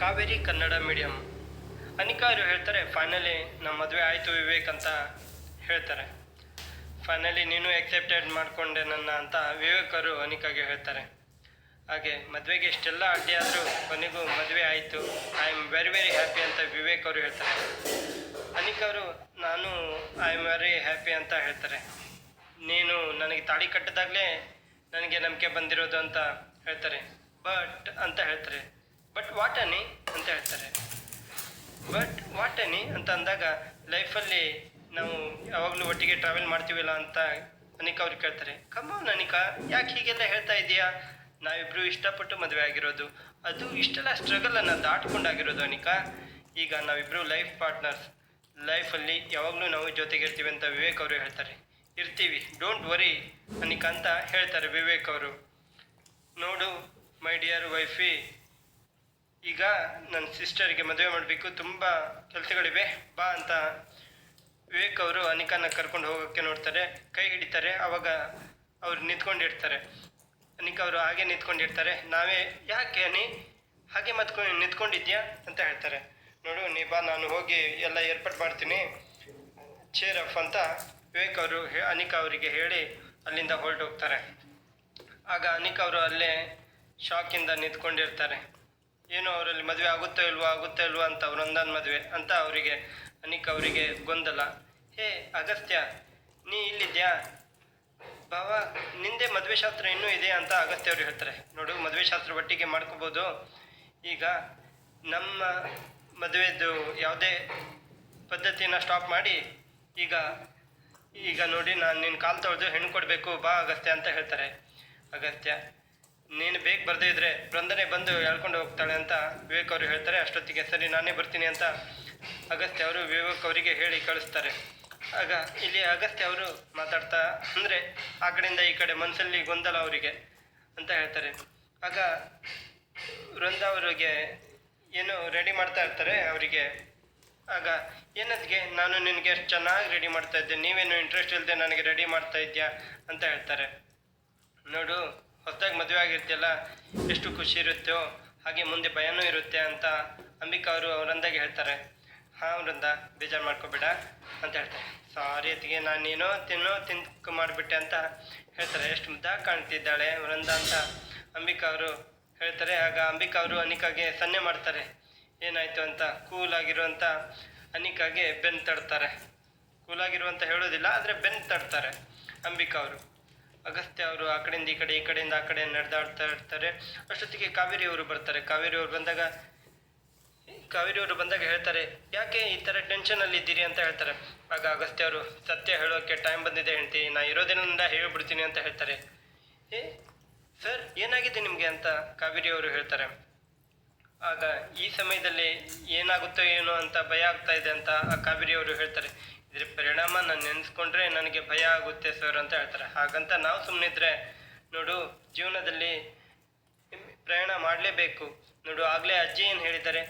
Kaveri Kannada medium Anika ಅವರು ಹೇಳ್ತಾರೆ finally ನಮ್ಮ ಮದುವೆ ಆಯಿತು ವಿವೇಕ್ ಅಂತ ಹೇಳ್ತಾರೆ. ಫೈನಲಿ ನೀನು ಎಕ್ಸೆಪ್ಟೆಡ್ ಮಾಡಿಕೊಂಡೆ ನನ್ನ ಅಂತ ವಿವೇಕ್ ಅವರು ಅನಿಕಾಗೆ ಹೇಳ್ತಾರೆ. ಹಾಗೆ ಮದುವೆಗೆ ಇಷ್ಟೆಲ್ಲ ಅಡ್ಡಿ ಆದರೂ ಕೊನೆಗೂ ಮದುವೆ ಆಯಿತು. I am very very happy ಅಂತ ವಿವೇಕ್ ಅವರು ಹೇಳ್ತಾರೆ. ಅನಿಕ್ ಅವರು, ನಾನು ಐ ಆಮ್ ವೆರಿ ಹ್ಯಾಪಿ ಅಂತ ಹೇಳ್ತಾರೆ. ನೀನು ನನಗೆ ತಾಳಿ ಕಟ್ಟಿದಾಗಲೇ ನನಗೆ ನಂಬಿಕೆ ಬಂದಿರೋದು ಅಂತ ಹೇಳ್ತಾರೆ. ಬಟ್ ಅಂತ ಹೇಳ್ತಾರೆ. ಬಟ್ ವಾಟ್ ಅನಿ ಅಂತ ಹೇಳ್ತಾರೆ. ಬಟ್ ವಾಟ್ ಅನಿ ಅಂತ ಅಂದಾಗ ಲೈಫಲ್ಲಿ ನಾವು ಯಾವಾಗಲೂ ಒಟ್ಟಿಗೆ ಟ್ರಾವೆಲ್ ಮಾಡ್ತೀವಲ್ಲ ಅಂತ ಅನಿಕಾ ಅವ್ರು ಕೇಳ್ತಾರೆ. ಕಮ್ಮನ್ ಅನಿಕಾ, ಯಾಕೆ ಹೀಗೆಲ್ಲ ಹೇಳ್ತಾ ಇದೀಯಾ ನಾವಿಬ್ರು ಇಷ್ಟಪಟ್ಟು ಮದುವೆ ಆಗಿರೋದು. ಅದು ಇಷ್ಟೆಲ್ಲ ಸ್ಟ್ರಗಲನ್ನು ದಾಟ್ಕೊಂಡಾಗಿರೋದು ಅನಿಕಾ. ಈಗ ನಾವಿಬ್ರು ಲೈಫ್ ಪಾರ್ಟ್ನರ್ಸ್ ಲೈಫಲ್ಲಿ ಯಾವಾಗಲೂ ನಾವು ಜೊತೆಗಿರ್ತೀವಿ ಅಂತ ವಿವೇಕ್ ಅವರು ಹೇಳ್ತಾರೆ. ಇರ್ತೀವಿ. ಡೋಂಟ್ ವರಿ ಅನಿಕಾ ಅಂತ ಹೇಳ್ತಾರೆ ವಿವೇಕ್ ಅವರು. ನೋಡು ಮೈ ಡಿಯರ್ ವೈಫಿ ಈಗ ನನ್ನ ಸಿಸ್ಟರ್ಗೆ ಮದುವೆ ಮಾಡಬೇಕು. ತುಂಬ ಕೆಲಸಗಳಿವೆ. ಬಾ ಅಂತ ವಿವೇಕ್ ಅವರು ಅನಿಕಾನ ಕರ್ಕೊಂಡು ಹೋಗೋಕ್ಕೆ ನೋಡ್ತಾರೆ. ಕೈ ಹಿಡಿತಾರೆ. ಅವಾಗ ಅವ್ರು ನಿಂತ್ಕೊಂಡಿರ್ತಾರೆ. ಅನಿಕಾ ಅವರು ಹಾಗೆ ನಿಂತ್ಕೊಂಡಿರ್ತಾರೆ. ನಾವೇ, ಯಾಕೆ ಅನಿ? ಹಾಗೆ ಮತ್ಕೊ, ನಿಂತ್ಕೊಂಡಿದ್ಯಾ? ಅಂತ ಹೇಳ್ತಾರೆ. ನೋಡು, ನೀ ಬಾ, ನಾನು ಹೋಗಿ ಎಲ್ಲ ಏರ್ಪಾಟ್ ಮಾಡ್ತೀನಿ. ಚೇರ್ ಅಫ್ ಅಂತ ವಿವೇಕ್ ಅವರು ಅನಿಕಾ ಅವರಿಗೆ ಹೇಳಿ ಅಲ್ಲಿಂದ ಹೊರಟೋಗ್ತಾರೆ. ಆಗ ಅನಿಕಾ ಅವರು ಅಲ್ಲೇ ಶಾಕಿಂದ ನಿಂತ್ಕೊಂಡಿರ್ತಾರೆ. ಏನು ಅವರಲ್ಲಿ ಮದುವೆ ಆಗುತ್ತೋ ಇಲ್ವೋ ಆಗುತ್ತೋ ಇಲ್ವೋ ಅಂತ ವೃಂದನ್ ಮದುವೆ ಅಂತ ಅವರಿಗೆ, ಅನಿಕ್ ಅವರಿಗೆ ಗೊಂದಲ. ಹೇ, ಅಗಸ್ತ್ಯ, ನೀ ಇಲ್ಲಿದ್ಯಾ? ಬಾವ, ನಿಂದೆ ಮದುವೆ ಶಾಸ್ತ್ರ ಇನ್ನೂ ಇದೆ ಅಂತ ಅಗಸ್ತ್ಯ ಅವರು ಹೇಳ್ತಾರೆ. ನೋಡು, ಮದುವೆ ಶಾಸ್ತ್ರ ಒಟ್ಟಿಗೆ ಮಾಡ್ಕೋಬೋದು. ಈಗ ನಮ್ಮ ಮದುವೆದು ಯಾವುದೇ ಪದ್ಧತಿಯನ್ನು ಸ್ಟಾಪ್ ಮಾಡಿ, ಈಗ ಈಗ ನೋಡಿ, ನಾನು ನಿನ್ನ ಕಾಲು ತೊಳೆದು ಹೆಣ್ಣು ಕೊಡಬೇಕು, ಬಾ ಅಗಸ್ತ್ಯ ಅಂತ ಹೇಳ್ತಾರೆ. ಅಗಸ್ತ್ಯ ನೀನು ಬೇಗ ಬರದೇ ಇದ್ರೆ ಬೃಂದನೆ ಬಂದು ಹೇಳ್ಕೊಂಡು ಹೋಗ್ತಾಳೆ ಅಂತ ವಿವೇಕ್ ಅವರು ಹೇಳ್ತಾರೆ. ಅಷ್ಟೊತ್ತಿಗೆ ಸರಿ, ನಾನೇ ಬರ್ತೀನಿ ಅಂತ ಅಗಸ್ತ್ಯ ಅವರು ವಿವೇಕ್ ಅವರಿಗೆ ಹೇಳಿ ಕಳಿಸ್ತಾರೆ. ಆಗ ಇಲ್ಲಿ ಅಗಸ್ತ್ಯ ಅವರು ಮಾತಾಡ್ತಾ ಅಂದರೆ ಆ ಕಡೆಯಿಂದ ಈ ಕಡೆ ಮನಸ್ಸಲ್ಲಿ ಗೊಂದಲ ಅವರಿಗೆ ಅಂತ ಹೇಳ್ತಾರೆ. ಆಗ ವೃಂದ ಅವರಿಗೆ ಏನು ರೆಡಿ ಮಾಡ್ತಾ ಇರ್ತಾರೆ ಅವರಿಗೆ. ಆಗ ಏನದ್ಗೆ ನಾನು ನಿನಗೆ ಎಷ್ಟು ಚೆನ್ನಾಗಿ ರೆಡಿ ಮಾಡ್ತಾ ಇದ್ದೆ, ನೀವೇನು ಇಂಟ್ರೆಸ್ಟ್ ಇಲ್ಲದೆ ನನಗೆ ರೆಡಿ ಮಾಡ್ತಾ ಇದ್ಯಾ ಅಂತ ಹೇಳ್ತಾರೆ. ನೋಡು ಹೊಸದಾಗಿ ಮದುವೆ ಆಗಿರ್ತೀಯಲ್ಲ, ಎಷ್ಟು ಖುಷಿ ಇರುತ್ತೋ ಹಾಗೆ ಮುಂದೆ ಭಯನೂ ಇರುತ್ತೆ ಅಂತ ಅಂಬಿಕಾ ಅವರು ವೃಂದಾಗೆ ಹೇಳ್ತಾರೆ. ಹಾಂ, ವೃಂದ, ಬೇಜಾರು ಮಾಡ್ಕೋಬೇಡ ಅಂತ ಹೇಳ್ತಾರೆ. ಸಾರಿ ಅತ್ತಿಗೆ ನಾನೇನೋ ತಿನ್ನೋ ತಿನ್ಕು ಮಾಡಿಬಿಟ್ಟೆ ಅಂತ ಹೇಳ್ತಾರೆ. ಎಷ್ಟು ಮುದ್ದಾಗಿ ಕಾಣ್ತಿದ್ದಾಳೆ ವೃಂದ ಅಂತ ಅಂಬಿಕಾ ಅವರು ಹೇಳ್ತಾರೆ. ಆಗ ಅಂಬಿಕಾ ಅವರು ಅನಿಕಾಗೆ ಸನ್ನೆ ಮಾಡ್ತಾರೆ. ಏನಾಯಿತು ಅಂತ, ಕೂಲ್ ಆಗಿರುವಂಥ ಅನಿಕಾಗೆ ಬೆನ್ನು ತಡ್ತಾರೆ. ಕೂಲಾಗಿರುವಂತ ಹೇಳೋದಿಲ್ಲ, ಆದರೆ ಬೆನ್ನು ತಡ್ತಾರೆ ಅಂಬಿಕಾ ಅವರು. ಅಗಸ್ತ್ಯ ಅವರು ಆ ಕಡೆಯಿಂದ ಈ ಕಡೆ, ಈ ಕಡೆಯಿಂದ ಆ ಕಡೆ ನಡೆದಾಡ್ತಾ ಇರ್ತಾರೆ. ಅಷ್ಟೊತ್ತಿಗೆ ಕಾವೇರಿ ಅವರು ಬರ್ತಾರೆ. ಕಾವೇರಿ ಅವರು ಬಂದಾಗ, ಕಾವೇರಿ ಅವರು ಬಂದಾಗ ಹೇಳ್ತಾರೆ, ಯಾಕೆ ಈ ಥರ ಟೆನ್ಷನಲ್ಲಿ ಇದ್ದೀರಿ? ಅಂತ ಹೇಳ್ತಾರೆ. ಆಗ ಅಗಸ್ತ್ಯ ಅವರು, ಸತ್ಯ ಹೇಳೋಕ್ಕೆ ಟೈಮ್ ಬಂದಿದೆ ಹೇಳ್ತೀನಿ ನಾ ಇರೋದಿನಿಂದ ಹೇಳಿಬಿಡ್ತೀನಿ ಅಂತ ಹೇಳ್ತಾರೆ. ಏ, ಸರ್, ಏನಾಗಿದೆ ನಿಮಗೆ? ಅಂತ ಕಾವೇರಿ ಅವರು ಹೇಳ್ತಾರೆ. ಆಗ ಈ ಸಮಯದಲ್ಲಿ ಏನಾಗುತ್ತೋ ಏನೋ ಅಂತ ಭಯ ಆಗ್ತಾ ಇದೆ ಅಂತ ಆ ಕಾವೇರಿ ಅವರು ಹೇಳ್ತಾರೆ. ಇದ್ರ ಪರಿಣಾಮ ನಾನು ನೆನೆಸ್ಕೊಂಡ್ರೆ ನನಗೆ ಭಯ ಆಗುತ್ತೆ ಸರ್ ಅಂತ ಹೇಳ್ತಾರೆ. ಹಾಗಂತ ನಾವು ಸುಮ್ಮನಿದ್ರೆ ನೋಡು, ಜೀವನದಲ್ಲಿ ಪ್ರಯಾಣ ಮಾಡಲೇಬೇಕು. ನೋಡು, ಆಗಲೇ ಅಜ್ಜಿ ಏನು ಹೇಳಿದ್ದಾರೆ?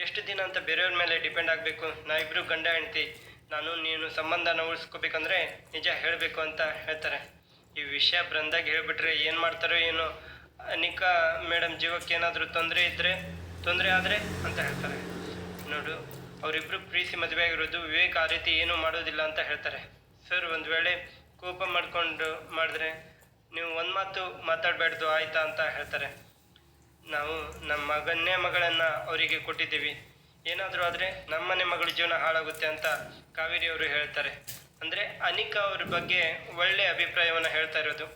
ಎಷ್ಟು ದಿನ ಅಂತ ಬೇರೆಯವ್ರ ಮೇಲೆ ಡಿಪೆಂಡ್ ಆಗಬೇಕು. ನಾವಿಬ್ಬರು ಗಂಡ ಹೆಂಡ್ತಿ. ನಾನು, ನೀನು ಸಂಬಂಧನ ಉಳಿಸ್ಕೋಬೇಕಂದ್ರೆ ನಿಜ ಹೇಳಬೇಕು ಅಂತ ಹೇಳ್ತಾರೆ. ಈ ವಿಷಯ ಬಂದಾಗ ಹೇಳ್ಬಿಟ್ರೆ ಏನು ಮಾಡ್ತಾರೋ ಏನೋ. ಅನಿಕಾ ಮೇಡಮ್ ಜೀವಕ್ಕೆ ಏನಾದರೂ ತೊಂದರೆ ಇದ್ದರೆ ತೊಂದರೆ ಆದರೆ ಅಂತ ಹೇಳ್ತಾರೆ. ನೋಡು ಅವರಿಬ್ಬರು ಪ್ರೀತಿ ಮದುವೆ ಆಗಿರೋದು ವಿವೇಕ ಆ ರೀತಿ ಏನೂ ಮಾಡೋದಿಲ್ಲ ಅಂತ ಹೇಳ್ತಾರೆ. ಸರ್, ಒಂದು ವೇಳೆ ಕೋಪ ಮಾಡಿಕೊಂಡು ಮಾಡಿದ್ರೆ ನೀವು ಒಂದು ಮಾತು ಮಾತಾಡಬೇಡ್ದು ಆಯಿತಾ ಅಂತ ಹೇಳ್ತಾರೆ. ನಾವು ನಮ್ಮ ಮಗನ್ನೇ ಮಗಳನ್ನು ಅವರಿಗೆ ಕೊಟ್ಟಿದ್ದೀವಿ. ಏನಾದರೂ ಆದರೆ ನಮ್ಮನೆ ಮಗಳ ಜೀವನ ಹಾಳಾಗುತ್ತೆ ಅಂತ ಕಾವೇರಿ ಅವರು ಹೇಳ್ತಾರೆ. ಅಂದರೆ ಅನಿಕಾ ಅವ್ರ ಬಗ್ಗೆ ಒಳ್ಳೆಯ ಅಭಿಪ್ರಾಯವನ್ನು ಹೇಳ್ತಾ ಇರೋದು.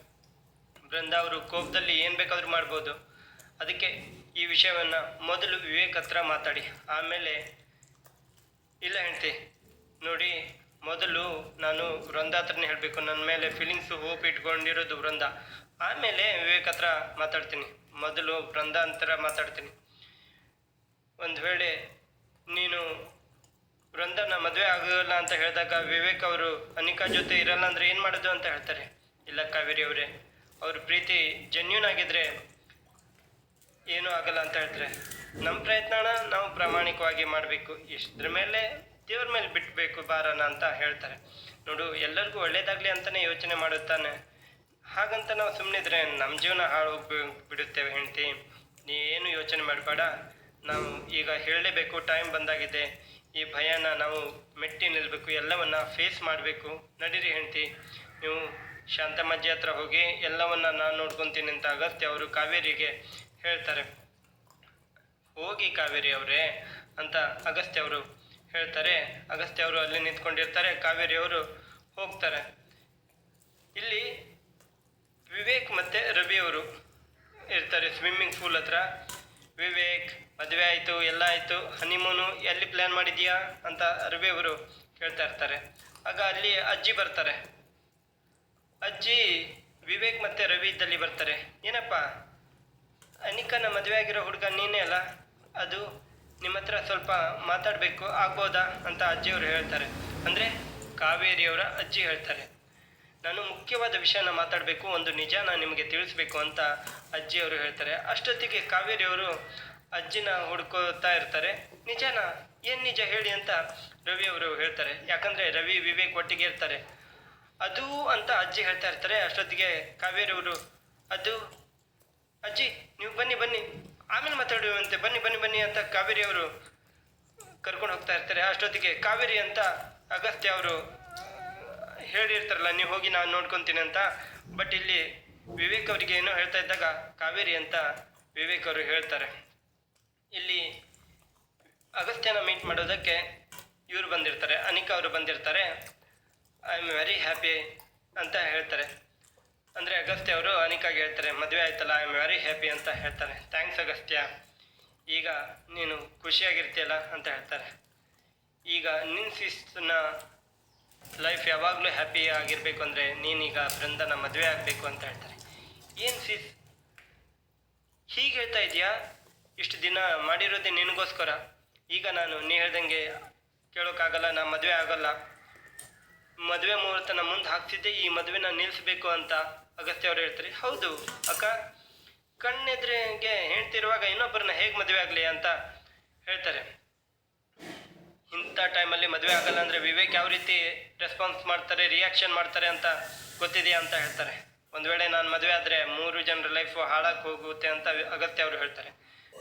ಬೃಂದ ಅವರು ಕೋಪದಲ್ಲಿ ಏನು ಬೇಕಾದರೂ ಮಾಡ್ಬೋದು. ಅದಕ್ಕೆ ಈ ವಿಷಯವನ್ನು ಮೊದಲು ವಿವೇಕ್ ಹತ್ರ ಮಾತಾಡಿ. ಆಮೇಲೆ ಇಲ್ಲ ಹೆಂಡ್ತಿ, ನೋಡಿ ಮೊದಲು ನಾನು ವೃಂದ ಹತ್ರನೇ ಹೇಳಬೇಕು. ನನ್ನ ಮೇಲೆ ಫೀಲಿಂಗ್ಸು ಹೋಪ್ ಇಟ್ಕೊಂಡಿರೋದು ವೃಂದ. ಆಮೇಲೆ ವಿವೇಕ್ ಹತ್ರ ಮಾತಾಡ್ತೀನಿ. ಮೊದಲು ವೃಂದ ಅಂತರ ಮಾತಾಡ್ತೀನಿ. ಒಂದು ವೇಳೆ ನೀನು ವೃಂದನ ಮದುವೆ ಆಗೋಲ್ಲ ಅಂತ ಹೇಳಿದಾಗ ವಿವೇಕ್ ಅವರು ಅನಿಕಾ ಜೊತೆ ಇರಲ್ಲ ಅಂದರೆ ಏನು ಮಾಡೋದು ಅಂತ ಹೇಳ್ತಾರೆ. ಇಲ್ಲ ಕಾವೇರಿ ಅವರೇ, ಅವ್ರ ಪ್ರೀತಿ ಜೆನ್ಯೂನ್ ಆಗಿದ್ರೆ ಏನೂ ಆಗಲ್ಲ ಅಂತ ಹೇಳಿದ್ರೆ? ನಮ್ಮ ಪ್ರಯತ್ನನ ನಾವು ಪ್ರಾಮಾಣಿಕವಾಗಿ ಮಾಡಬೇಕು. ಇಷ್ಟರ ಮೇಲೆ ದೇವ್ರ ಮೇಲೆ ಬಿಟ್ಟಬೇಕು ಬಾರನ ಅಂತ ಹೇಳ್ತಾರೆ. ನೋಡು, ಎಲ್ಲರಿಗೂ ಒಳ್ಳೇದಾಗಲಿ ಅಂತಲೇ ಯೋಚನೆ ಮಾಡುತ್ತಾನೆ. ಹಾಗಂತ ನಾವು ಸುಮ್ಮನಿದ್ರೆ ನಮ್ಮ ಜೀವನ ಹಾಳು ಬಿಡುತ್ತೇವೆ ಹೆಂಡ್ತಿ. ನೀ ಏನು ಯೋಚನೆ ಮಾಡಬೇಡ. ನಾವು ಈಗ ಹೇಳಲೇಬೇಕು ಟೈಮ್ ಬಂದಾಗಿದೆ. ಈ ಭಯನ ನಾವು ಮೆಟ್ಟಿ ನಿಲ್ಲಬೇಕು ಎಲ್ಲವನ್ನ ಫೇಸ್ ಮಾಡಬೇಕು. ನಡೀರಿ ಹೆಂಡ್ತಿ. ನೀವು ಶಾಂತಮ್ಮಜ್ಜಿ ಹತ್ರ ಹೋಗಿ ಎಲ್ಲವನ್ನ ನಾನು ನೋಡ್ಕೊತೀನಿ ಅಂತ ಅಗತ್ಯ ಅವರು ಕಾವೇರಿಗೆ ಹೇಳ್ತಾರೆ. ಹೋಗಿ ಕಾವೇರಿ ಅವರೇ ಅಂತ ಅಗಸ್ತ್ಯ ಅವರು ಹೇಳ್ತಾರೆ. ಅಗಸ್ತ್ಯ ಅವರು ಅಲ್ಲಿ ನಿಂತ್ಕೊಂಡಿರ್ತಾರೆ, ಕಾವೇರಿ ಅವರು ಹೋಗ್ತಾರೆ. ಇಲ್ಲಿ ವಿವೇಕ್ ಮತ್ತೆ ರವಿ ಅವರು ಇರ್ತಾರೆ ಸ್ವಿಮ್ಮಿಂಗ್ ಪೂಲ್ ಹತ್ರ. ವಿವೇಕ್, ಮದುವೆ ಆಯಿತು, ಎಲ್ಲ ಆಯಿತು ಹನಿಮೂನು ಎಲ್ಲಿ ಪ್ಲ್ಯಾನ್ ಮಾಡಿದೀಯಾ ಅಂತ ರವಿ ಅವರು ಕೇಳ್ತಾ ಇರ್ತಾರೆ. ಆಗ ಅಲ್ಲಿ ಅಜ್ಜಿ ಬರ್ತಾರೆ. ಅಜ್ಜಿ, ವಿವೇಕ್ ಮತ್ತೆ ರವಿ ಇದ್ದಲ್ಲಿ ಬರ್ತಾರೆ. ಏನಪ್ಪ? ಅನಿಕನ ಮದುವೆ ಆಗಿರೋ ಹುಡುಗ ನೀನೇ ಅಲ್ಲ? ಅದು ನಿಮ್ಮ ಹತ್ರ ಸ್ವಲ್ಪ ಮಾತಾಡಬೇಕು, ಆಗ್ಬೋದಾ ಅಂತ ಅಜ್ಜಿಯವರು ಹೇಳ್ತಾರೆ. ಅಂದರೆ ಕಾವೇರಿಯವರ ಅಜ್ಜಿ ಹೇಳ್ತಾರೆ. ನಾನು ಮುಖ್ಯವಾದ ವಿಷಯನ ಮಾತಾಡಬೇಕು, ಒಂದು ನಿಜಾನ ನಿಮಗೆ ತಿಳಿಸ್ಬೇಕು ಅಂತ ಅಜ್ಜಿಯವರು ಹೇಳ್ತಾರೆ. ಅಷ್ಟೊತ್ತಿಗೆ ಕಾವೇರಿಯವರು ಅಜ್ಜಿನ ಹುಡ್ಕೋತಾ ಇರ್ತಾರೆ. ನಿಜಾನ? ಏನು ನಿಜ ಹೇಳಿ ಅಂತ ರವಿ ಅವರು ಹೇಳ್ತಾರೆ. ಯಾಕಂದರೆ ರವಿ, ವಿವೇಕ್ ಒಟ್ಟಿಗೆ ಇರ್ತಾರೆ. ಅದು ಅಂತ ಅಜ್ಜಿ ಹೇಳ್ತಾ ಇರ್ತಾರೆ. ಅಷ್ಟೊತ್ತಿಗೆ ಕಾವೇರಿಯವರು, ಅದು ಅಜ್ಜಿ ನೀವು ಬನ್ನಿ ಬನ್ನಿ ಆಮೇಲೆ ಮಾತಾಡುವಂತೆ ಅಂತ ಕಾವೇರಿ ಅವರು ಕರ್ಕೊಂಡು ಹೋಗ್ತಾ ಇರ್ತಾರೆ. ಅಷ್ಟೊತ್ತಿಗೆ ಕಾವೇರಿ ಅಂತ ಅಗಸ್ತ್ಯ ಅವರು ಹೇಳಿರ್ತಾರಲ್ಲ, ನೀವು ಹೋಗಿ ನಾನು ನೋಡ್ಕೊತೀನಿ ಅಂತ. ಬಟ್ ಇಲ್ಲಿ ವಿವೇಕ್ ಅವರಿಗೆ ಏನೋ ಹೇಳ್ತಾ ಇದ್ದಾಗ ಕಾವೇರಿ ಅಂತ ವಿವೇಕ್ ಅವರು ಹೇಳ್ತಾರೆ. ಇಲ್ಲಿ ಅಗಸ್ತ್ಯನ ಮೀಟ್ ಮಾಡೋದಕ್ಕೆ ಇವರು ಬಂದಿರ್ತಾರೆ, ಅನಿಕಾ ಅವರು ಬಂದಿರ್ತಾರೆ. ಐ ಆಮ್ ವೆರಿ ಹ್ಯಾಪಿ ಅಂತ ಹೇಳ್ತಾರೆ. ಅಂದರೆ ಅಗಸ್ತ್ಯ ಅವರು ಅನಿಕಾಗೆ ಹೇಳ್ತಾರೆ, ಮದುವೆ ಆಯ್ತಲ್ಲ ಐ ಆಮ್ ವೆರಿ ಹ್ಯಾಪಿ ಅಂತ ಹೇಳ್ತಾರೆ. ಥ್ಯಾಂಕ್ಸ್ ಅಗಸ್ತ್ಯ. ಈಗ ನೀನು ಖುಷಿಯಾಗಿರ್ತೀಯಲ್ಲ ಅಂತ ಹೇಳ್ತಾರೆ. ಈಗ ನಿನ್ನ ಸಿಸ್ನ ಲೈಫ್ ಯಾವಾಗಲೂ ಹ್ಯಾಪಿ ಆಗಿರಬೇಕು ಅಂದರೆ ನೀನೀಗ ಬೃಂದನ ಮದುವೆ ಆಗಬೇಕು ಅಂತ ಹೇಳ್ತಾರೆ. ಏನು ಸಿಸ್ ಹೀಗೆ ಹೇಳ್ತಾ ಇದೆಯಾ ಇಷ್ಟು ದಿನ ಮಾಡಿರೋದೇ ನಿನಗೋಸ್ಕರ. ಈಗ ನಾನು ನೀ ಹೇಳ್ದಂಗೆ ಕೇಳೋಕ್ಕಾಗಲ್ಲ ನಾ ಮದುವೆ ಆಗಲ್ಲ. ಮದುವೆ ಮುಹೂರ್ತನ ಮುಂದೆ ಹಾಕ್ತಿದ್ದೆ ಈ ಮದುವೆನ ನಿಲ್ಲಿಸ್ಬೇಕು ಅಂತ ಅಗಸ್ತ್ಯ ಅವರು ಹೇಳ್ತಾರೆ. ಹೌದು ಅಕ್ಕ ಕಣ್ಣೆದ್ರಿಗೆ ಹೇಳ್ತಿರುವಾಗ ಇನ್ನೊಬ್ಬರನ್ನ ಹೇಗೆ ಮದುವೆ ಆಗಲಿ ಅಂತ ಹೇಳ್ತಾರೆ. ಇಂಥ ಟೈಮಲ್ಲಿ ಮದುವೆ ಆಗಲ್ಲ ಅಂದರೆ ವಿವೇಕ್ ಯಾವ ರೀತಿ ರೆಸ್ಪಾನ್ಸ್ ಮಾಡ್ತಾರೆ ರಿಯಾಕ್ಷನ್ ಮಾಡ್ತಾರೆ ಅಂತ ಗೊತ್ತಿದೆಯಾ ಅಂತ ಹೇಳ್ತಾರೆ. ಒಂದು ವೇಳೆ ನಾನು ಮದುವೆ ಆದರೆ ಮೂರು ಜನರ ಲೈಫು ಹಾಳಾಗಿ ಹೋಗುತ್ತೆ ಅಂತ ಅಗತ್ಯ ಅವರು ಹೇಳ್ತಾರೆ.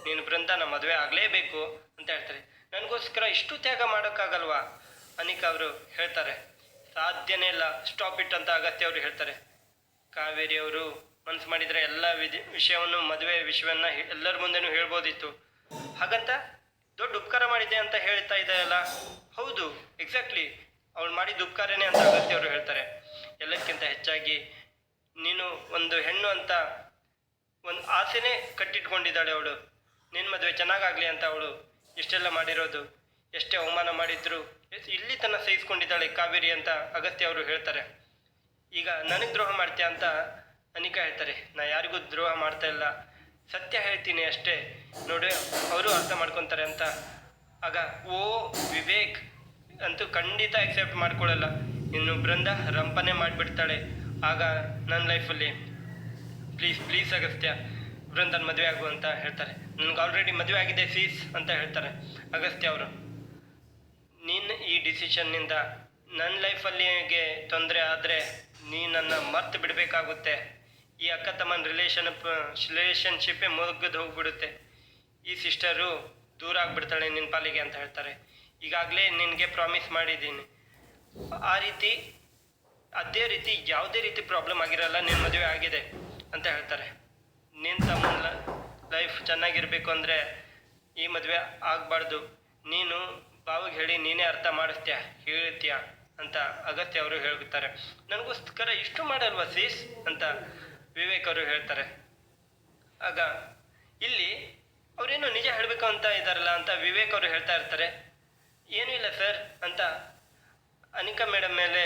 ನೀನು ಬೃಂದಾನ ಮದುವೆ ಆಗಲೇಬೇಕು ಅಂತ ಹೇಳ್ತಾರೆ. ನನಗೋಸ್ಕರ ಇಷ್ಟು ತ್ಯಾಗ ಮಾಡೋಕ್ಕಾಗಲ್ವಾ? ಅನಿಕಾ ಅವರು ಹೇಳ್ತಾರೆ. ಸಾಧ್ಯನೇ ಇಲ್ಲ ಸ್ಟಾಪ್ ಇಟ್ ಅಂತ ಅಗತ್ಯ ಅವರು ಹೇಳ್ತಾರೆ. ಕಾವೇರಿ ಅವರು ಮನ್ಸು ಮಾಡಿದರೆ ಎಲ್ಲ ವಿಧಿ ವಿಷಯವನ್ನು ಮದುವೆ ವಿಷಯವನ್ನ ಎಲ್ಲರ ಮುಂದೆನೂ ಹೇಳ್ಬೋದಿತ್ತು. ಹಾಗಂತ ದೊಡ್ಡ ಉಪಕಾರ ಮಾಡಿದೆ ಅಂತ ಹೇಳ್ತಾ ಇದ್ದಾರಲ್ಲ ಹೌದು ಎಕ್ಸಾಕ್ಟ್ಲಿ ಅವಳು ಮಾಡಿದ ಉಪಕಾರನೇ ಅಂತ ಅಗತ್ಯ ಅವರು ಹೇಳ್ತಾರೆ. ಎಲ್ಲಕ್ಕಿಂತ ಹೆಚ್ಚಾಗಿ ನೀನು ಒಂದು ಹೆಣ್ಣು ಅಂತ ಒಂದು ಆಸೆನೇ ಕಟ್ಟಿಟ್ಕೊಂಡಿದ್ದಾಳೆ ಅವಳು. ನಿನ್ನ ಮದುವೆ ಚೆನ್ನಾಗಾಗಲಿ ಅಂತ ಅವಳು ಇಷ್ಟೆಲ್ಲ ಮಾಡಿರೋದು. ಎಷ್ಟೇ ಅವಮಾನ ಮಾಡಿದ್ರು ಇಲ್ಲಿ ತನ್ನ ಸಹಿಸ್ಕೊಂಡಿದ್ದಾಳೆ ಕಾವೇರಿ ಅಂತ ಅಗತ್ಯ ಅವರು ಹೇಳ್ತಾರೆ. ಈಗ ನನಗೆ ದ್ರೋಹ ಮಾಡ್ತೀಯ ಅಂತ ಅನಿಕಾ ಹೇಳ್ತಾರೆ, ನಾ ಯಾರಿಗೂ ದ್ರೋಹ ಮಾಡ್ತಾ ಇಲ್ಲ. ಸತ್ಯ ಹೇಳ್ತೀನಿ ಅಷ್ಟೇ. ನೋಡಿ, ಅವರು ಅರ್ಥ ಮಾಡ್ಕೊತಾರೆ ಅಂತ. ಆಗ, ಓ, ವಿವೇಕ್ ಅಂತೂ ಖಂಡಿತ ಎಕ್ಸೆಪ್ಟ್ ಮಾಡ್ಕೊಳ್ಳಲ್ಲ ಇನ್ನು ಬೃಂದ ರಂಪನೆ ಮಾಡಿಬಿಡ್ತಾಳೆ. ಆಗ ನನ್ನ ಲೈಫಲ್ಲಿ ಪ್ಲೀಸ್ ಪ್ಲೀಸ್ ಅಗಸ್ತ್ಯ ಬೃಂದನ್ ಮದುವೆ ಆಗು ಅಂತ ಹೇಳ್ತಾರೆ. ನನಗೆ ಆಲ್ರೆಡಿ ಮದುವೆ ಆಗಿದೆ ಫೀಸ್ ಅಂತ ಹೇಳ್ತಾರೆ ಅಗಸ್ತ್ಯ ಅವರು. ನೀನು ಈ ಡಿಸಿಷನ್ನಿಂದ ನನ್ನ ಲೈಫಲ್ಲಿಗೆ ತೊಂದರೆ ಆದರೆ ನೀ ನನ್ನ ಮರ್ತು ಬಿಡಬೇಕಾಗುತ್ತೆ. ಈ ಅಕ್ಕ ತಮ್ಮನ ರಿಲೇಷನ್ ರಿಲೇಷನ್ಶಿಪ್ಪೇ ಮುಗಿದು ಹೋಗ್ಬಿಡುತ್ತೆ. ಈ ಸಿಸ್ಟರು ದೂರ ಆಗ್ಬಿಡ್ತಾಳೆ ನಿನ್ನ ಪಾಲಿಗೆ ಅಂತ ಹೇಳ್ತಾರೆ. ಈಗಾಗಲೇ ನಿನಗೆ ಪ್ರಾಮಿಸ್ ಮಾಡಿದ್ದೀನಿ. ಆ ರೀತಿ, ಅದೇ ರೀತಿ ಯಾವುದೇ ರೀತಿ ಪ್ರಾಬ್ಲಮ್ ಆಗಿರಲ್ಲ ನಿನ್ನ ಮದುವೆ ಆಗಿದೆ ಅಂತ ಹೇಳ್ತಾರೆ. ನಿನ್ನ ತಮ್ಮನ ಲೈಫ್ ಚೆನ್ನಾಗಿರಬೇಕು ಅಂದರೆ ಈ ಮದುವೆ ಆಗಬಾರ್ದು. ನೀನು ಬಾವಿಗೆ ಹೇಳಿ ನೀನೇ ಅರ್ಥ ಮಾಡಿಸ್ತೀಯ, ಹೇಳ್ತೀಯ ಅಂತ ಅಗತ್ಯ ಅವರು ಹೇಳ್ತಾರೆ ನನಗೋಸ್ಕರ ಇಷ್ಟು ಮಾಡಲ್ವಾ ಸೀಸ್ ಅಂತ ವಿವೇಕ್ ಅವರು ಹೇಳ್ತಾರೆ. ಆಗ ಇಲ್ಲಿ ಅವರೇನು ನಿಜ ಹೇಳಬೇಕು ಅಂತ ಇದ್ದಾರಲ್ಲ ಅಂತ ವಿವೇಕ್ ಅವರು ಹೇಳ್ತಾ ಇರ್ತಾರೆ. ಏನೂ ಇಲ್ಲ ಸರ್ ಅಂತ ಅನಿಕಾ ಮೇಡಮ್ ಮೇಲೆ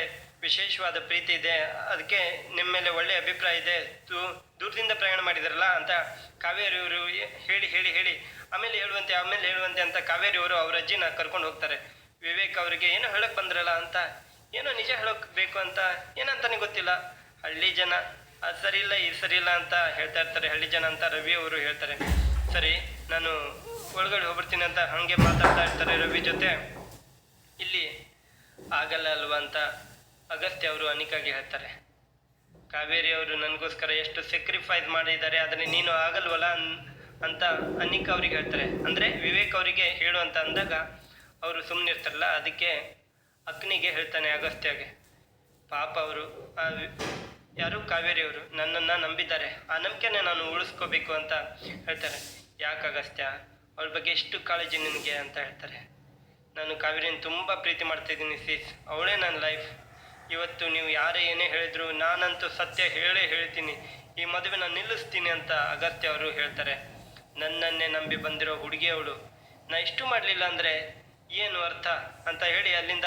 ವಿಶೇಷವಾದ ಪ್ರೀತಿ ಇದೆ. ಅದಕ್ಕೆ ನಿಮ್ಮ ಮೇಲೆ ಒಳ್ಳೆಯ ಅಭಿಪ್ರಾಯ ಇದೆ. ದೂ, ದೂರದಿಂದ ಪ್ರಯಾಣ ಮಾಡಿದಾರಲ್ಲ ಅಂತ ಕಾವೇರಿ ಅವರು ಹೇಳಿ ಹೇಳಿ ಹೇಳಿ, ಆಮೇಲೆ ಹೇಳುವಂತೆ ಆಮೇಲೆ ಹೇಳುವಂತೆ ಅಂತ ಕಾವೇರಿ ಅವರು ಅವ್ರ ಅಜ್ಜಿನ ಕರ್ಕೊಂಡು ಹೋಗ್ತಾರೆ. ವಿವೇಕ್ ಅವರಿಗೆ ಏನು ಹೇಳಕ್ ಬಂದ್ರಲ್ಲ ಅಂತ, ಏನೋ ನಿಜ ಹೇಳಕ್ ಬೇಕು ಅಂತ, ಏನಂತಾನೆ ಗೊತ್ತಿಲ್ಲ. ಹಳ್ಳಿ ಜನ. ಅದು ಸರಿ ಇಲ್ಲ ಇದು ಸರಿ ಇಲ್ಲ ಅಂತ ಹೇಳ್ತಾ ಇರ್ತಾರೆ, ಹಳ್ಳಿ ಜನ ಅಂತ ರವಿ ಅವರು ಹೇಳ್ತಾರೆ. ಸರಿ, ನಾನು ಒಳಗಡೆ ಹೋಗ್ಬಿಡ್ತೀನಿ ಅಂತ ಹಾಗೆ ಮಾತಾಡ್ತಾ ಇರ್ತಾರೆ ರವಿ ಜೊತೆ. ಇಲ್ಲಿ ಆಗಲ್ಲ ಅಲ್ವಾ ಅಂತ ಅಗಸ್ತ್ಯ ಅವರು ಅನಿಕಾಗೆ ಹೇಳ್ತಾರೆ. ಕಾವೇರಿ ಅವರು ನನಗೋಸ್ಕರ ಎಷ್ಟು ಸ್ಯಾಕ್ರಿಫೈಸ್ ಮಾಡಿದ್ದಾರೆ ಆದರೆ ನೀನು ಆಗಲ್ವಲ್ಲ ಅಂತ ಅನಿಕ ಅವ್ರಿಗೆ ಹೇಳ್ತಾರೆ. ಅಂದರೆ ವಿವೇಕ್ ಅವರಿಗೆ ಹೇಳು ಅಂತ ಅಂದಾಗ ಅವರು ಸುಮ್ಮನೆ ಇರ್ತಾರಲ್ಲ ಅದಕ್ಕೆ ಅಗ್ನಿಗೆ ಹೇಳ್ತಾನೆ ಅಗಸ್ತ್ಯಗೆ. ಪಾಪ ಅವರು ಯಾರು? ಕಾವೇರಿ ಅವರು. ನನ್ನನ್ನು ನಂಬಿದ್ದಾರೆ. ಆ ನಂಬಿಕೆನೇ ನಾನು ಉಳಿಸ್ಕೋಬೇಕು ಅಂತ ಹೇಳ್ತಾರೆ. ಯಾಕೆ ಅಗಸ್ತ್ಯ ಅವ್ರ ಬಗ್ಗೆ ಎಷ್ಟು ಕಾಳಜಿ ನಿನಗೆ ಅಂತ ಹೇಳ್ತಾರೆ. ನಾನು ಕಾವೇರಿನ ತುಂಬ ಪ್ರೀತಿ ಮಾಡ್ತಿದ್ದೀನಿ ಸೀಸ್ ಅವಳೇ ನನ್ನ ಲೈಫ್ ಇವತ್ತು ನೀವು ಯಾರೇ ಏನೇ ಹೇಳಿದ್ರು ನಾನಂತೂ ಸತ್ಯ ಹೇಳೇ ಹೇಳ್ತೀನಿ. ಈ ಮದುವೆ ನಾನು ನಿಲ್ಲಿಸ್ತೀನಿ ಅಂತ ಅಗಸ್ತ್ಯ ಅವರು ಹೇಳ್ತಾರೆ. ನನ್ನನ್ನೇ ನಂಬಿ ಬಂದಿರೋ ಹುಡುಗಿಯವಳು ನಾ ಇಷ್ಟು ಮಾಡಲಿಲ್ಲ ಅಂದರೆ ಏನು ಅರ್ಥ ಅಂತ ಹೇಳಿ ಅಲ್ಲಿಂದ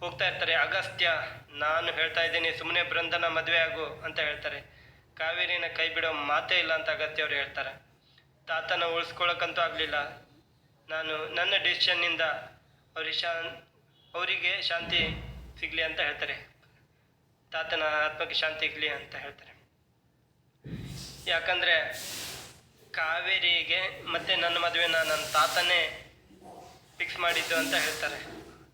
ಹೋಗ್ತಾ ಇರ್ತಾರೆ ಅಗಸ್ತ್ಯ. ನಾನು ಹೇಳ್ತಾ ಇದ್ದೀನಿ ಸುಮ್ಮನೆ ಬೃಂದನ ಮದುವೆ ಆಗು ಅಂತ ಹೇಳ್ತಾರೆ. ಕಾವೇರಿನ ಕೈ ಬಿಡೋ ಮಾತೇ ಇಲ್ಲ ಅಂತ ಅಗತ್ಯವ್ರು ಹೇಳ್ತಾರೆ. ತಾತನ ಉಳಿಸ್ಕೊಳಕ್ಕಂತೂ ಆಗಲಿಲ್ಲ. ನಾನು ನನ್ನ ಡಿಸಿಷನ್ನಿಂದ ಅವ್ರಿಗೆ ಶಾ, ಅವರಿಗೆ ಶಾಂತಿ ಸಿಗಲಿ ಅಂತ ಹೇಳ್ತಾರೆ. ತಾತನ ಆತ್ಮಕ್ಕೆ ಶಾಂತಿ ಸಿಗಲಿ ಅಂತ ಹೇಳ್ತಾರೆ. ಯಾಕಂದರೆ ಕಾವೇರಿಗೆ ಮತ್ತೆ ನನ್ನ ಮದುವೆನ ನನ್ನ ತಾತನೇ ಫಿಕ್ಸ್ ಮಾಡಿದ್ದು ಅಂತ ಹೇಳ್ತಾರೆ.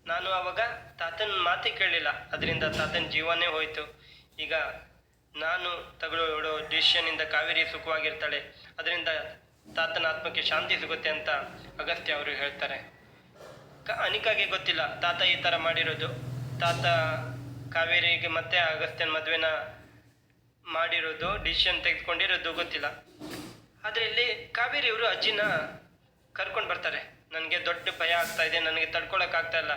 ನಾನು ಅವಾಗ ತಾತನ ಮಾತೇ ಕೇಳಲಿಲ್ಲ ಅದರಿಂದ ತಾತನ ಜೀವನೇ ಹೋಯಿತು. ಈಗ ನಾನು ತಗೊಳ್ಳೋ ಡಿಸಿಷನಿಂದ ಕಾವೇರಿ ಸುಖವಾಗಿರ್ತಾಳೆ. ಅದರಿಂದ ತಾತನ ಆತ್ಮಕ್ಕೆ ಶಾಂತಿ ಸಿಗುತ್ತೆ ಅಂತ ಅಗಸ್ತ್ಯ ಅವರು ಹೇಳ್ತಾರೆ. ಕ, ಅನಿಕಾಗೆ ಗೊತ್ತಿಲ್ಲ. ತಾತ ಈ ಥರ ಮಾಡಿರೋದು. ತಾತ ಕಾವೇರಿಗೆ ಮತ್ತೆ ಅಗಸ್ತ್ಯನ ಮದುವೆನ ಮಾಡಿರೋದು ಡಿಸಿಷನ್ ತೆಗೆದುಕೊಂಡಿರೋದು ಗೊತ್ತಿಲ್ಲ. ಆದರೆ ಇಲ್ಲಿ ಕಾವೇರಿ ಅವರು ಅಜ್ಜಿನ ಕರ್ಕೊಂಡು ಬರ್ತಾರೆ. ನನಗೆ ದೊಡ್ಡ ಭಯ ಆಗ್ತಾ ಇದೆ, ನನಗೆ ತಡ್ಕೊಳಕ್ಕಾಗ್ತಾ ಇಲ್ಲ.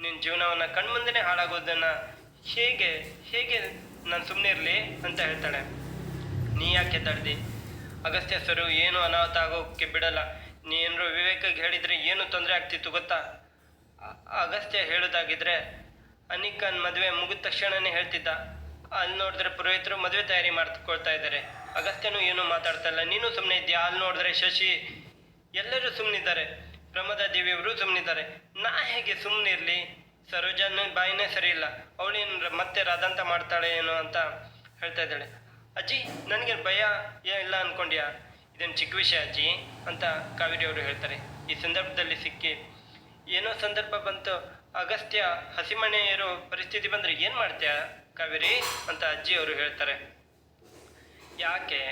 ನಿನ್ನ ಜೀವನವನ್ನು ಕಣ್ಮುಂದೆನೇ ಹಾಳಾಗೋದನ್ನು ಹೇಗೆ ಹೇಗೆ ನಾನು ಸುಮ್ಮನೆ ಇರಲಿ ಅಂತ ಹೇಳ್ತಾಳೆ. ನೀ ಯಾಕೆ ತಡ್ದಿ ಅಗಸ್ತ್ಯ ಸರು, ಏನು ಅನಾಹುತ ಆಗೋಕ್ಕೆ ಬಿಡಲ್ಲ. ನೀ ಏನಾರು ವಿವೇಕಗೆ ಹೇಳಿದರೆ ಏನು ತೊಂದರೆ ಆಗ್ತಿತ್ತು ಗೊತ್ತಾ? ಅಗಸ್ತ್ಯ ಹೇಳೋದಾಗಿದ್ರೆ, ಅನಿಕನ್ ಮದುವೆ ಮುಗಿದ ತಕ್ಷಣನೇ ಹೇಳ್ತಿದ್ದ. ಅಲ್ಲಿ ನೋಡಿದ್ರೆ ಪುರೋಹಿತರು ಮದುವೆ ತಯಾರಿ ಮಾಡ್ಕೊಳ್ತಾ ಇದ್ದಾರೆ ಅಗಸ್ತ್ಯನೂ ಏನೂ ಮಾತಾಡ್ತಾ ಇಲ್ಲ. ನೀನು ಸುಮ್ಮನೆ ಇದ್ದೀಯಾ? ಅಲ್ಲಿ ನೋಡಿದ್ರೆ ಶಶಿ. ಎಲ್ಲರೂ ಸುಮ್ಮನಿದ್ದಾರೆ ಪ್ರಮೋದ ದೇವಿಯವರು ಸುಮ್ಮನಿದ್ದಾರೆ ನಾ ಹೇಗೆ ಸುಮ್ಮನೆ ಇರಲಿ ಸರೋಜನ ಬಾಯಿನೇ ಸರಿ ಇಲ್ಲ ಅವಳೇನು ಮತ್ತೆ ರಾಧಾಂತ ಮಾಡ್ತಾಳೆ ಏನೋ ಅಂತ ಹೇಳ್ತಾ ಇದ್ದಾಳೆ. ಅಜ್ಜಿ, ನನಗೆ ಭಯ ಇಲ್ಲ ಅನ್ಕೊಂಡ್ಯಾ? ಇದೇನು ಚಿಕ್ಕ ವಿಷಯ ಅಜ್ಜಿ ಅಂತ ಕಾವೇರಿ ಅವರು ಹೇಳ್ತಾರೆ. ಈ ಸಂದರ್ಭದಲ್ಲಿ ಸಿಕ್ಕಿ, ಏನೋ ಸಂದರ್ಭ ಬಂತು. ಅಗಸ್ತ್ಯ ಹಸಿಮಣೆ ಇರೋ ಪರಿಸ್ಥಿತಿ ಬಂದರೆ ಏನು ಮಾಡ್ತೀಯ ಕಾವೇರಿ? ಅಂತ ಅಜ್ಜಿ ಅವರು ಹೇಳ್ತಾರೆ. ಯಾಕೆ?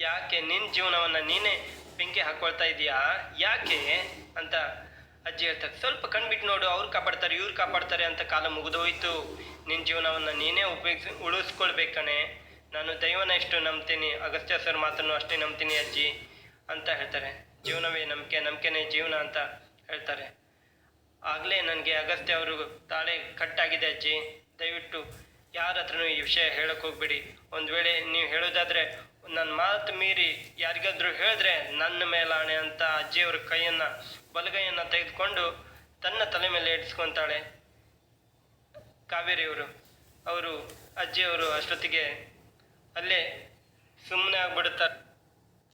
ಯಾಕೆ ನಿನ್ನ ಜೀವನವನ್ನು ನೀನೇ ಬೆಂಕಿ ಹಾಕ್ಕೊಳ್ತಾ ಇದೀಯಾ? ಯಾಕೆ ಅಂತ ಅಜ್ಜಿ ಹೇಳ್ತಾರೆ. ಸ್ವಲ್ಪ ಕಣ್ಬಿಟ್ಟು ನೋಡು, ಅವ್ರು ಕಾಪಾಡ್ತಾರೆ, ಇವ್ರು ಕಾಪಾಡ್ತಾರೆ ಅಂತ ಕಾಲ ಮುಗಿದೋಯ್ತು. ನಿನ್ನ ಜೀವನವನ್ನು ನೀನೇ ಉಪಯೋಗಿಸಿ ಉಳಿಸ್ಕೊಳ್ಬೇಕಣೆ ನಾನು ದೈವನ ಎಷ್ಟು ನಂಬ್ತೀನಿ, ಅಗಸ್ತ್ಯ ಸರ್ ಮಾತನ್ನು ಅಷ್ಟೇ ನಂಬ್ತೀನಿ ಅಜ್ಜಿ ಅಂತ ಹೇಳ್ತಾರೆ. ಜೀವನವೇ ನಂಬಿಕೆ, ನಂಬಿಕೆನೇ ಜೀವನ ಅಂತ ಹೇಳ್ತಾರೆ. ಆಗಲೇ ನನಗೆ ಅಗಸ್ತ್ಯ ಅವರು ತಾಳೆ ಕಟ್ಟಾಗಿದೆ ಅಜ್ಜಿ. ದಯವಿಟ್ಟು ಯಾರ ಹತ್ರನೂ ಈ ವಿಷಯ ಹೇಳಕ್ಕೆ ಹೋಗ್ಬೇಡಿ. ಒಂದು ವೇಳೆ ನೀವು ಹೇಳೋದಾದ್ರೆ ನನ್ನ ಮಾತು ಮೀರಿ ಯಾರಿಗಾದ್ರೂ ಹೇಳಿದ್ರೆ ನನ್ನ ಮೇಲಾಣೆ ಅಂತ ಅಜ್ಜಿಯವರ ಕೈಯನ್ನ, ಬಲಗೈಯನ್ನ ತೆಗೆದುಕೊಂಡು ತನ್ನ ತಲೆ ಮೇಲೆ ಇಡಿಸ್ಕೊತಾಳೆ ಕಾವೇರಿಯವರು, ಅವರು ಅಜ್ಜಿಯವರು ಅಷ್ಟೊತ್ತಿಗೆ ಅಲ್ಲೇ ಸುಮ್ಮನೆ ಆಗ್ಬಿಡುತ್ತಾರೆ.